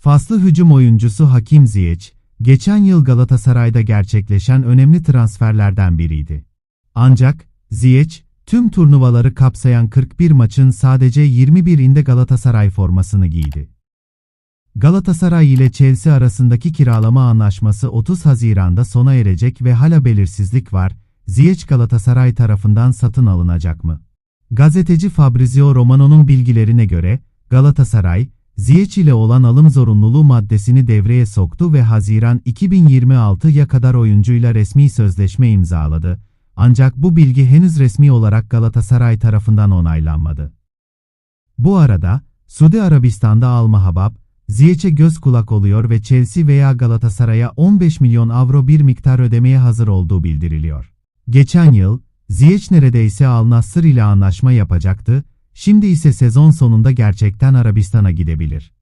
Faslı hücum oyuncusu Hakim Ziyech, geçen yıl Galatasaray'da gerçekleşen önemli transferlerden biriydi. Ancak, Ziyech, tüm turnuvaları kapsayan 41 maçın sadece 21'inde Galatasaray formasını giydi. Galatasaray ile Chelsea arasındaki kiralama anlaşması 30 Haziran'da sona erecek ve hala belirsizlik var, Ziyech Galatasaray tarafından satın alınacak mı? Gazeteci Fabrizio Romano'nun bilgilerine göre, Galatasaray, Ziyech ile olan alım zorunluluğu maddesini devreye soktu ve Haziran 2026'ya kadar oyuncuyla resmi sözleşme imzaladı. Ancak bu bilgi henüz resmi olarak Galatasaray tarafından onaylanmadı. Bu arada, Suudi Arabistan'da Al-Mahabab, Ziyech'e göz kulak oluyor ve Chelsea veya Galatasaray'a 15 milyon avro bir miktar ödemeye hazır olduğu bildiriliyor. Geçen yıl, Ziyech neredeyse Al Nassr ile anlaşma yapacaktı, şimdi ise sezon sonunda gerçekten Arabistan'a gidebilir.